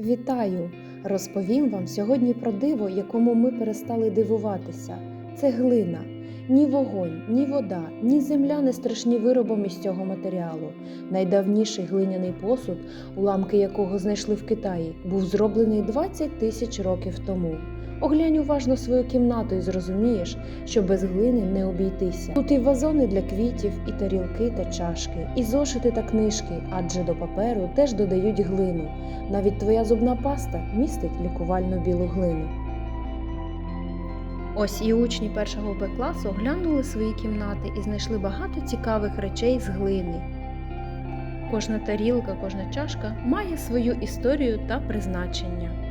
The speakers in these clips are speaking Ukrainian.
Вітаю! Розповім вам сьогодні про диво, якому ми перестали дивуватися. Це глина. Ні вогонь, ні вода, ні земля не страшні виробом із цього матеріалу. Найдавніший глиняний посуд, уламки якого знайшли в Китаї, був зроблений 20 тисяч років тому. Оглянь уважно свою кімнату і зрозумієш, що без глини не обійтися. Тут і вазони для квітів, і тарілки та чашки, і зошити та книжки, адже до паперу теж додають глину. Навіть твоя зубна паста містить лікувальну білу глину. Ось і учні першого Б класу оглянули свої кімнати і знайшли багато цікавих речей з глини. Кожна тарілка, кожна чашка має свою історію та призначення.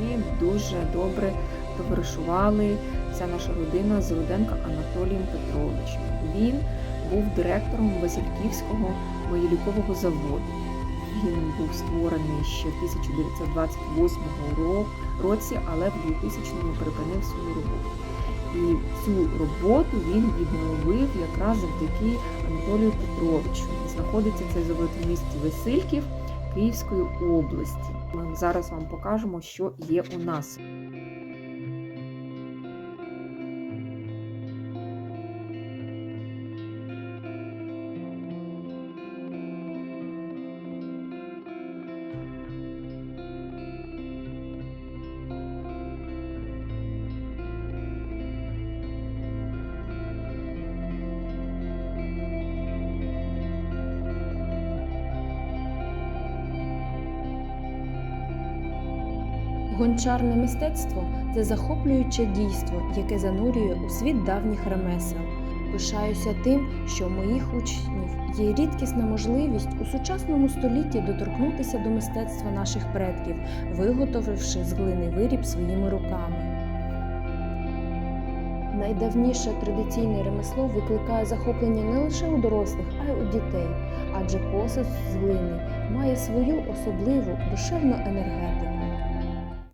Ми дуже добре товаришували вся наша родина з Руденко Анатолієм Петровичем. Він був директором Васильківського воєлікового заводу. Він був створений ще в 1928 році, але в 2000-му припинив свою роботу. І цю роботу він відновив якраз завдяки Анатолію Петровичу. Знаходиться цей завод в місті Васильків Київської області. Ми зараз вам покажемо, що є у нас. Гончарне мистецтво це захоплююче дійство, яке занурює у світ давніх ремесел. Пишаюся тим, що у моїх учнів є рідкісна можливість у сучасному столітті доторкнутися до мистецтва наших предків, виготовивши з глини виріб своїми руками. Найдавніше традиційне ремесло викликає захоплення не лише у дорослих, а й у дітей, адже посуд з глини має свою особливу душевну енергетику.